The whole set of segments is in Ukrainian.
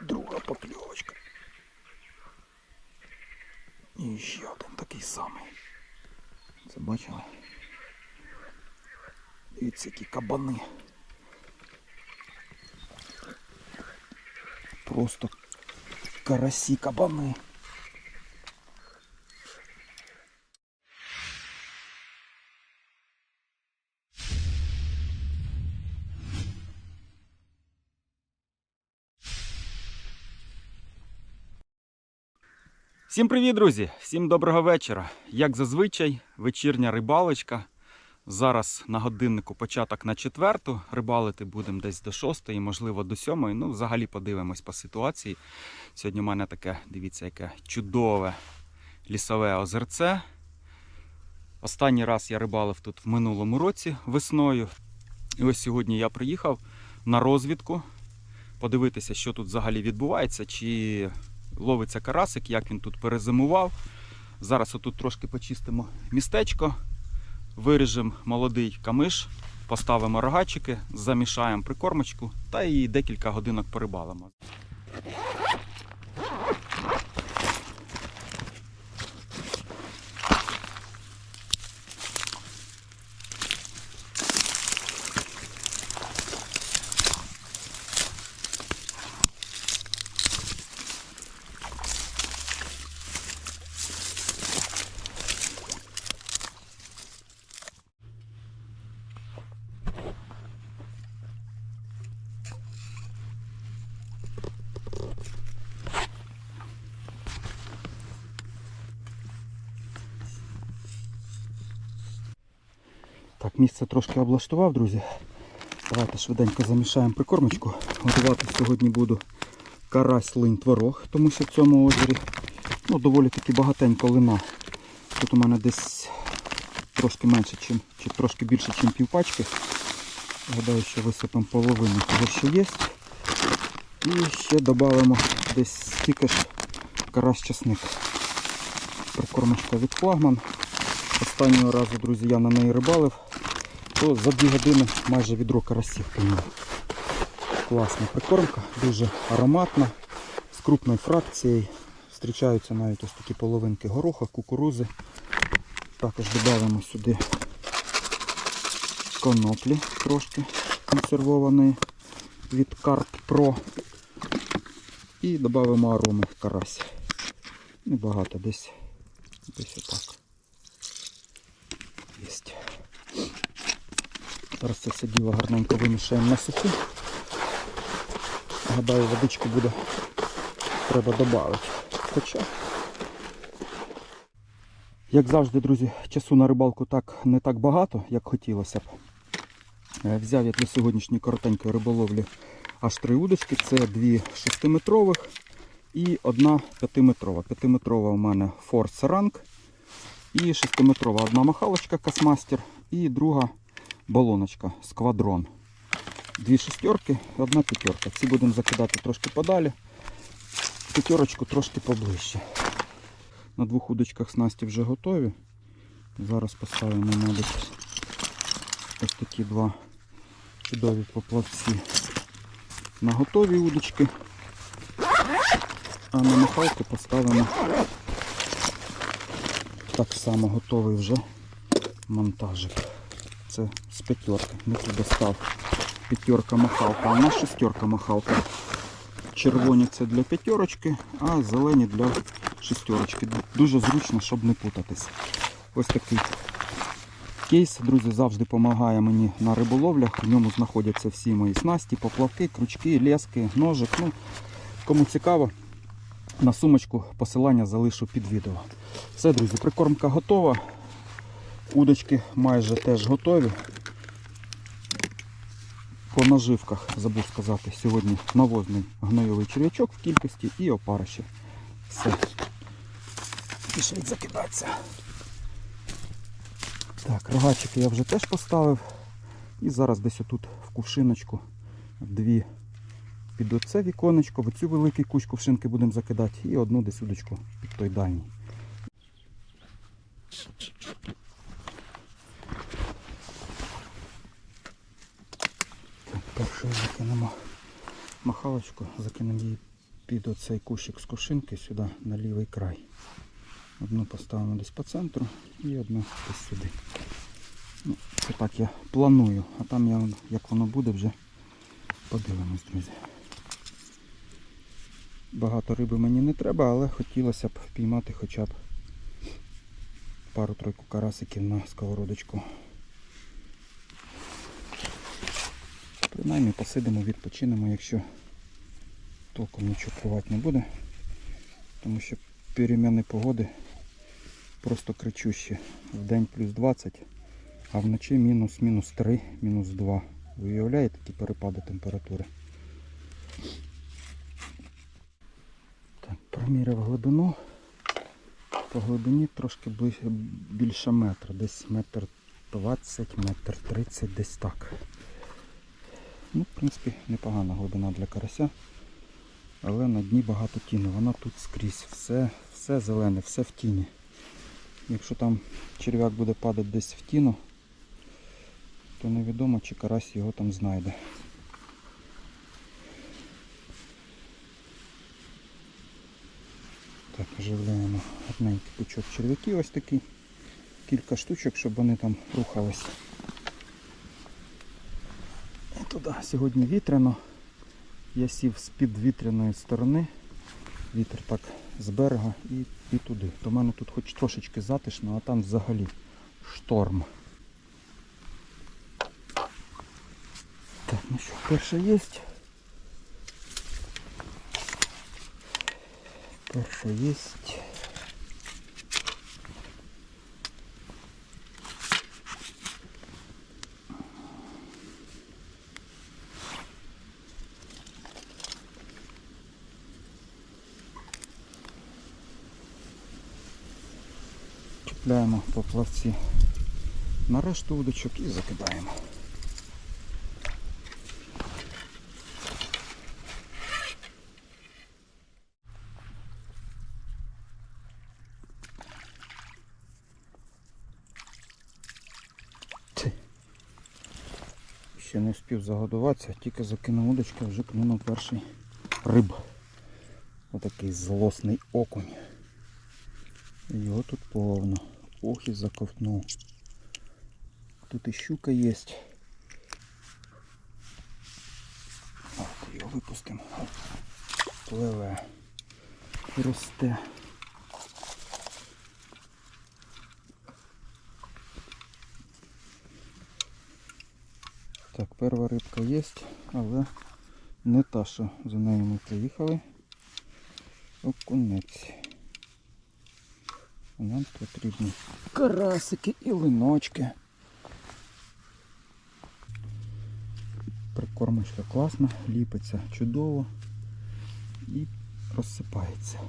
Друга покльовочка. І ще один такий самий. Це бачили? Дивіться, які кабани. Просто карасі кабани. Всім привіт, друзі! Всім доброго вечора. Як зазвичай, вечірня рибалочка. Зараз на годиннику початок на четверту. Рибалити будемо десь до шостої, можливо, до сьомої. Ну, взагалі подивимось по ситуації. Сьогодні у мене таке, дивіться, яке чудове лісове озерце. Останній раз я рибалив тут в минулому році весною. І ось сьогодні я приїхав на розвідку подивитися, що тут взагалі відбувається, чи ловиться карасик, як він тут перезимував. Зараз отут трошки почистимо містечко, виріжемо молодий камиш, поставимо рогачики, замішаємо прикормочку та і декілька годинок порибалимо. Місце трошки облаштував, друзі. Давайте швиденько замішаємо прикормочку. Готувати сьогодні буду карась линь творог, тому що в цьому озері ну, доволі таки багатенько лина. Тут у мене десь трошки менше, чим, чи трошки більше, ніж півпачки. Гадаю, що висипемо половину того, що є. І ще додамо десь стільки ж карась часник. Прикормочка від флагман. Останнього разу, друзі, я на неї рибалив, то за 2 години майже відро карасів піймав. Класна прикормка, дуже ароматна, з крупною фракцією. Зустрічаються навіть ось такі половинки гороха, кукурузи. Також додаємо сюди коноплі трошки консервованої від Carp Pro. І додаємо ароми карась. Небагато, десь, десь отак. Єсть. Зараз це все діло гарненько вимішаємо на суху. Гадаю, водичку буде треба додати. Хоча, як завжди, друзі, часу на рибалку так не так багато, як хотілося б. Е, Взяв я для сьогоднішньої коротенької риболовлі аж три удочки. Це дві 6-метрових і одна 5-метрова. 5-метрова у мене Force Rank. І 6-метрова одна махалочка Касмастер і друга балоночка Сквадрон. Дві шестерки одна п'ятерка. Ці будемо закидати трошки подалі. П'ятерочку трошки поближче. На двох удочках снасті вже готові. Зараз поставимо, мабуть, ось такі два чудові поплавці на готові удочки. А на махалку поставимо так само готовий вже монтажик. Це з п'ятерки. Не туди став п'ятерка махалка, а у нас шестерка махалка. Червоні це для п'ятерочки, а зелені для шестерочки. Дуже зручно, щоб не путатись. Ось такий кейс, друзі, завжди допомагає мені на риболовлях. В ньому знаходяться всі мої снасті, поплавки, крючки, лески, ножик. Ну, кому цікаво, на сумочку посилання залишу під відео. Все, друзі, прикормка готова. Удочки майже теж готові. По наживках, забув сказати, сьогодні навозний гнойовий черв'ячок в кількості і опариші. Все. Пішли закидатися. Так, рогачики я вже теж поставив. І зараз десь отут в кувшиночку дві під оце віконечко, в оцю великий куч кувшинки будемо закидати і одну десь удочку під той дальній. Так, першою закинемо махалочку, закинемо її під оцей кущик з кушинки сюди на лівий край. Одну поставимо десь по центру і одну десь сюди. Ну, це так я планую, а там я, як воно буде, вже подивимось, друзі. Багато риби мені не треба, але хотілося б впіймати хоча б пару-тройку карасиків на сковородочку. Принаймні посидимо, відпочинемо, якщо толком нічого клювати не буде. Тому що переміни погоди просто кричущі. В день плюс 20, а вночі мінус, мінус 3, мінус 2. Ви уявляєте такі перепади температури? Так, проміряв глибину. По глибині трошки більше метра, десь метр 20, метр 30, десь так. Ну, в принципі, непогана глибина для карася. Але на дні багато тіни. Вона тут скрізь. Все, все зелене, все в тіні. Якщо там черв'як буде падати десь в тіну, то невідомо, чи карась його там знайде. Так, оживляємо одненький пучок черв'яків ось такий. Кілька штучок, щоб вони там рухались. Туди сьогодні вітряно. Я сів з під вітряної сторони. Вітер так з берега і, і туди. До мене тут хоч трошечки затишно, а там взагалі шторм. Так, ну що, перше є. Перше є. Чіпляємо поплавці на решту удочок і закидаємо. Ще не встиг загодуватися, тільки закинув удочку, вже клюнув перший риб. Отакий злосний окунь. Його тут повно. Ох і заковтнув. Тут і щука є. От, його випустимо. Пливе. Росте. Так, перша рибка є, але не та, що за нею ми приїхали. Окунець. Нам потрібні карасики і линочки. Прикормочка класна, ліпиться чудово і розсипається.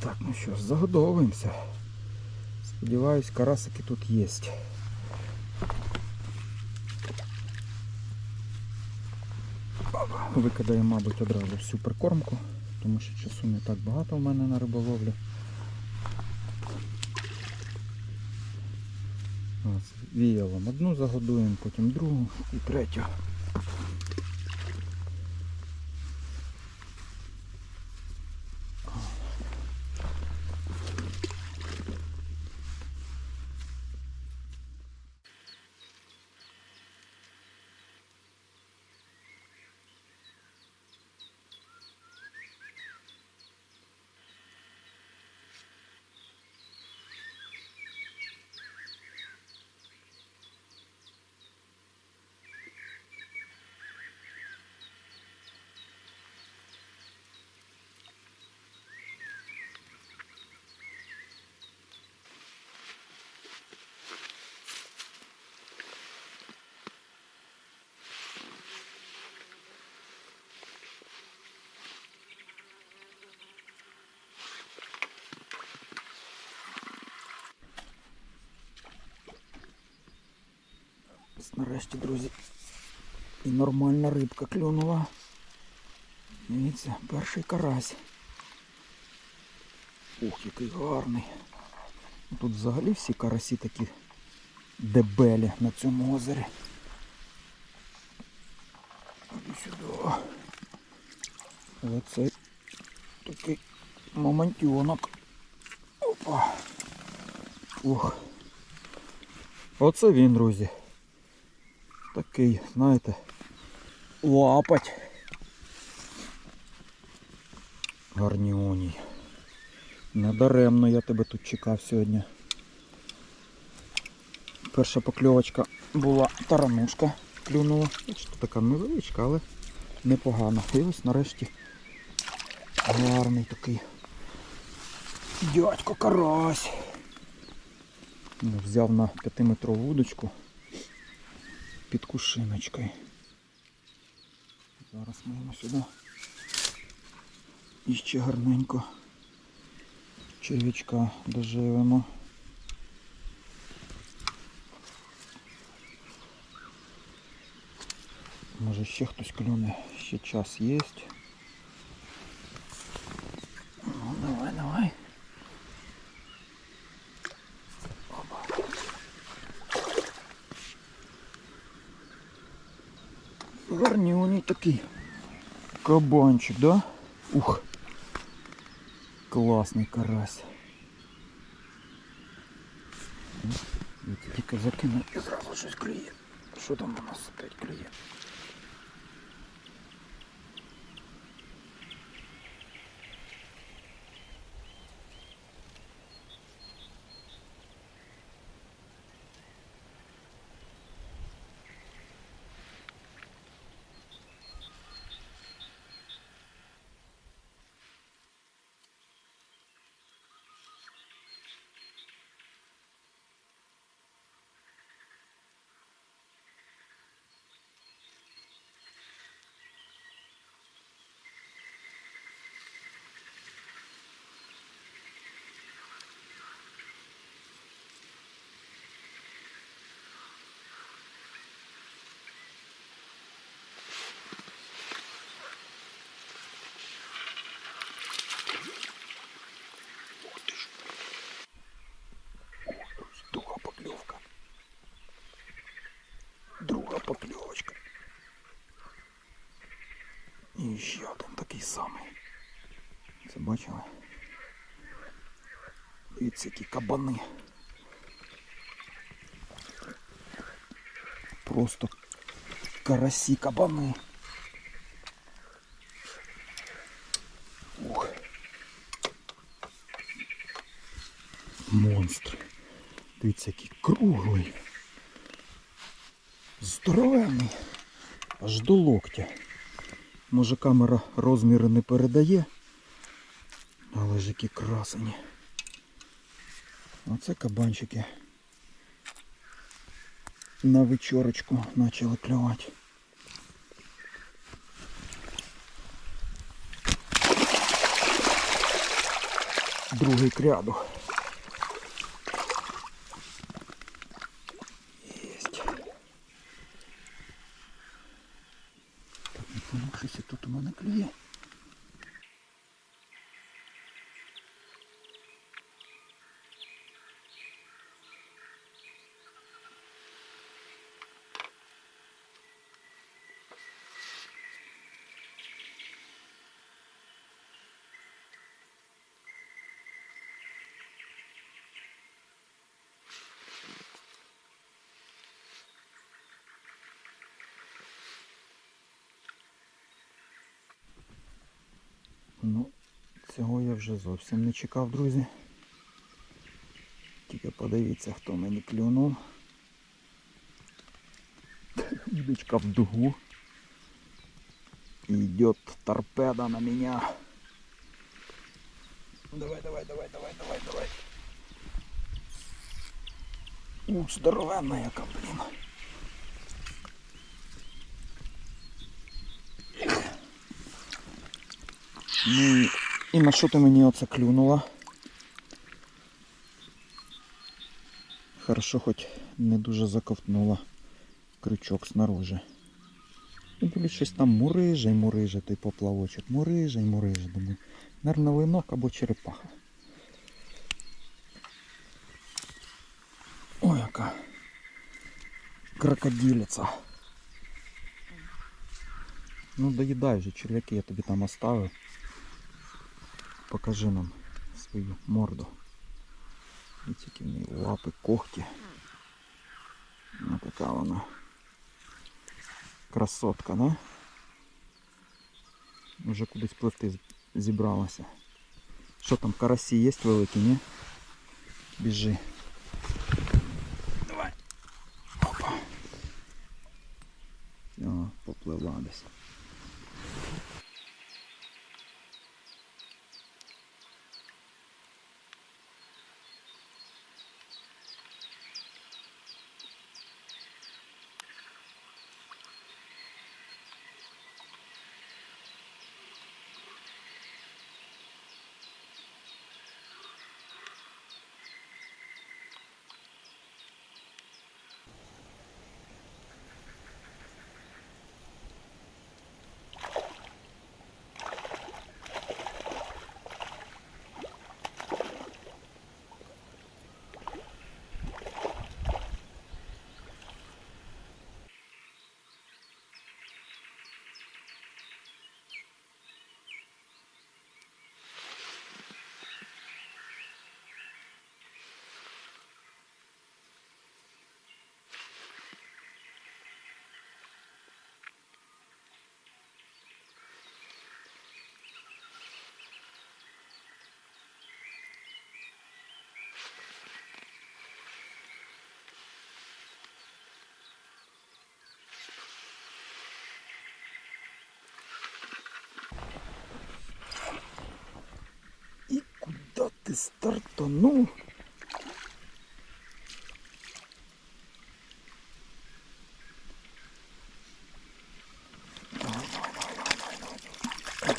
Так, ну що загодовуємося. Сподіваюсь, карасики тут є. Викидаю, мабуть, одразу всю прикормку тому що часу не так багато в мене на риболовлю. Віялом одну загодуємо, потім другу і третю. Ось Нарешті, друзі, і нормальна рибка клюнула. Дивіться, перший карась. Ух, який гарний. Тут взагалі всі карасі такі дебелі на цьому озері. сюди. Але такий моментюнок. Опа. Ух. Оце він, друзі. Такий, знаєте, лапать. Гарніоній. Недаремно я тебе тут чекав сьогодні. Перша покльовочка була таранушка. Клюнула. Бачите, така невеличка, але непогана. І ось нарешті гарний такий дядько карась. Ну, Взяв на 5-метрову вудочку під кушиночкою. Зараз ми йому сюди і ще гарненько черв'ячка доживемо. Може ще хтось клюне, ще час є. Ну, давай, давай. Опа. Гарнюній такий кабанчик, да? Ух. Класний карась. Тільки закину і зразу щось клює. Що там у нас опять клює? І ще один такий самий. Це бачили? Дивіться, які кабани. Просто карасі кабани. Ух. Монстр. Дивіться, який круглий. Здоровенний. Аж до локтя. Може камера розміри не передає. Але ж які красені. Оце кабанчики. На вечорочку почали клювати. Другий кряду. Есть. Так, не понял, щось тут у мене клює. Ну, цього я вже зовсім не чекав, друзі. Тільки подивіться, хто мені клюнув. Удочка в дугу. Идет торпеда на меня. Давай, давай, давай, давай, давай, давай. Ух, здоровенна яка, блін. Ну і на що ти мені оце клюнула? Хорошо, хоч не дуже заковтнула крючок снаружи. І були щось там муриже й муриже той поплавочок. Муриже й муриже. Думаю, Наверно, або черепаха. Ой, яка крокодилиця. Ну доїдай вже, черв'яки я тобі там оставив. Покажи нам свою морду. І тільки в неї лапи, когті. Ну така вона. Красотка, да? Вже кудись пливти з- зібралася. Що там, карасі є великі, ні? Біжи. Давай. Опа. Все, попливла десь. Давай.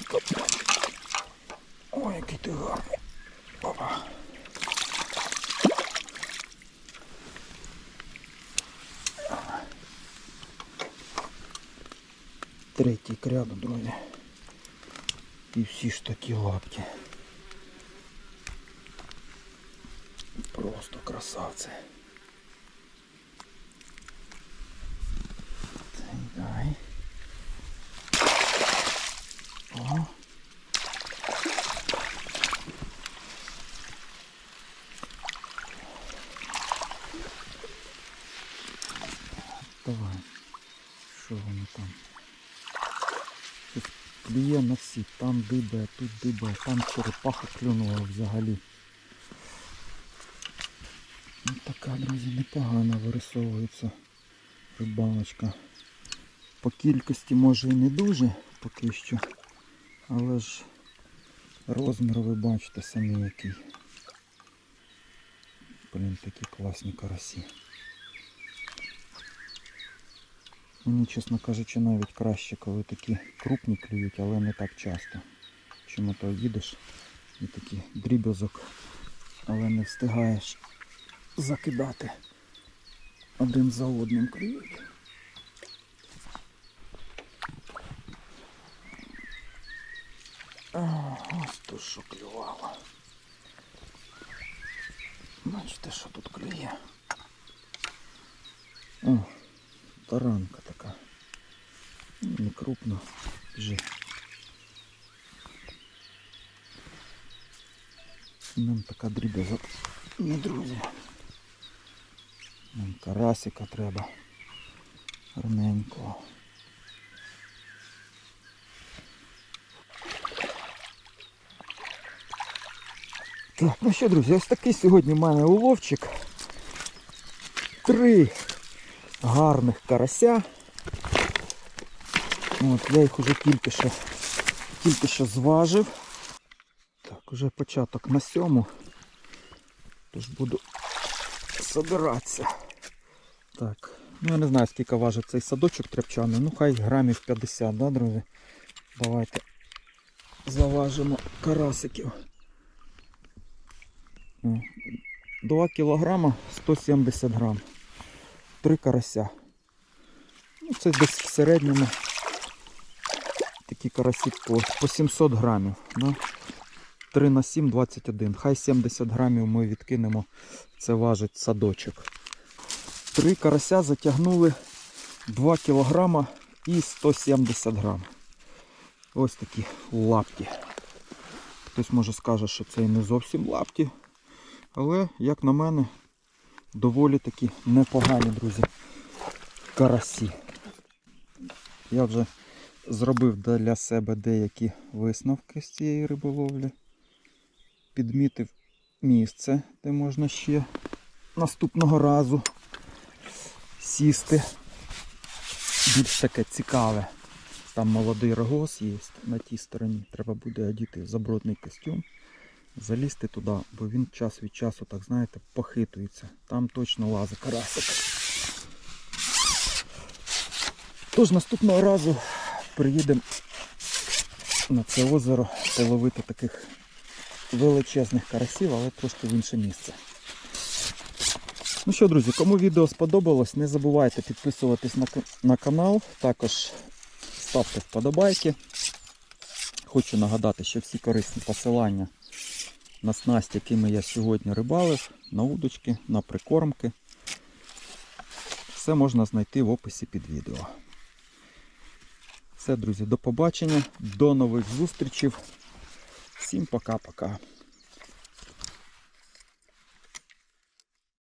Капець. Ой, який ти гарний. Третій кряду, друзі. І всі ж такі лапті. Просто красавці. Цей. О. Давай. Що воно там? Клює на всі. Там дибає, тут дибає, там черепаха клюнула взагалі. Ну, така, друзі, непогано вирисовується рибалочка. По кількості може і не дуже поки що, але ж розмір ви бачите самі який. Блін, такі класні карасі. Мені, чесно кажучи, навіть краще, коли такі крупні клюють, але не так часто. Чому то їдеш і такий дріб'язок, але не встигаєш закидати один за одним клюють. Ось тут що клювало. Бачите, що тут клює. О, таранка така. Не крупно. Біжи. Нам така дріб'язок. Не друзі. Нам карасика треба. Гарненького. Так, ну що, друзі, ось такий сьогодні в мене уловчик. Три гарних карася. От, я їх уже тільки що, тільки що зважив. Так, уже початок на сьому. Тож буду собиратися. Так, ну я не знаю скільки важить цей садочок тряпчаний. Ну хай грамів 50, да, друзі? Давайте заважимо карасиків. 2 кілограма 170 грам. Три карася. Ну, це десь в середньому такі карасі по, по 700 грамів. Да? 3 на 7 21. Хай 70 грамів ми відкинемо. Це важить садочок. Три карася затягнули 2 кілограма і 170 грам. ось такі лапті. Хтось може скаже, що це і не зовсім лапті. Але, як на мене, доволі таки непогані, друзі, карасі. Я вже зробив для себе деякі висновки з цієї риболовлі. Підмітив місце, де можна ще наступного разу сісти. Більш таке цікаве. Там молодий рогоз є на тій стороні. Треба буде одіти забродний костюм, залізти туди, бо він час від часу, так знаєте, похитується. Там точно лазить карасик. Тож наступного разу приїдемо на це озеро половити таких величезних карасів, але трошки в інше місце. Ну що, друзі, кому відео сподобалось, не забувайте підписуватись на, на канал. Також ставте вподобайки. Хочу нагадати, що всі корисні посилання на снасті, якими я сьогодні рибалив, на удочки, на прикормки. Все можна знайти в описі під відео. Все, друзі, до побачення, до нових зустрічей. Всім пока-пока.